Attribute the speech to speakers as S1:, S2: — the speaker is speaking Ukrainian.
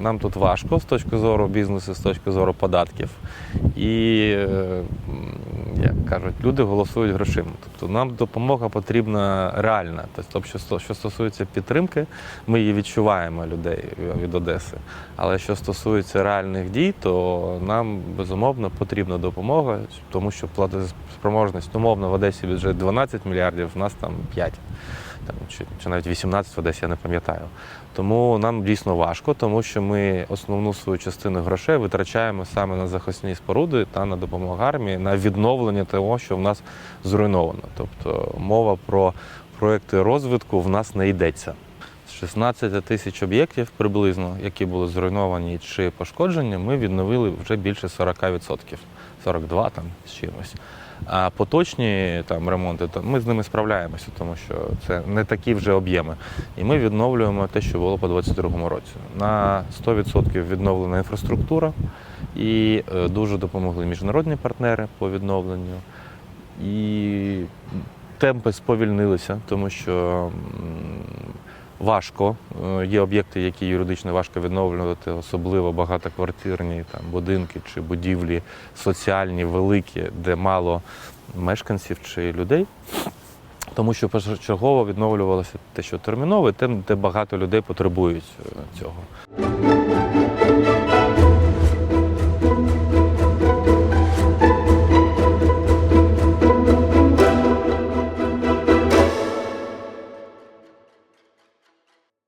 S1: Нам тут важко з точки зору бізнесу, з точки зору податків. І, як кажуть, люди голосують грошима. Тобто нам допомога потрібна реальна. Тобто, що стосується підтримки, ми її відчуваємо людей від Одеси. Але що стосується реальних дій, то нам безумовно потрібна допомога, тому що платоспроможність умовно в Одесі бюджет 12 мільярдів, в нас там 5 там, чи, чи навіть 18 десь я не пам'ятаю. Тому нам дійсно важко, тому що ми основну свою частину грошей витрачаємо саме на захисні споруди та на допомогу армії, на відновлення того, що в нас зруйновано. Тобто мова про проекти розвитку в нас не йдеться. З 16 тисяч об'єктів приблизно, які були зруйновані чи пошкоджені, ми відновили вже більше 40%, 42 там з чимось. А поточні там ремонти, то ми з ними справляємося, тому що це не такі вже об'єми. І ми відновлюємо те, що було по 2022 році. На 100% відновлена інфраструктура, і е, дуже допомогли міжнародні партнери по відновленню. І темпи сповільнилися, тому що важко. Е, Є об'єкти, які юридично важко відновлювати, особливо багатоквартирні там, будинки чи будівлі соціальні, великі, де мало мешканців чи людей. Тому що першочергово відновлювалося те, що термінове, те, де багато людей потребують е, цього.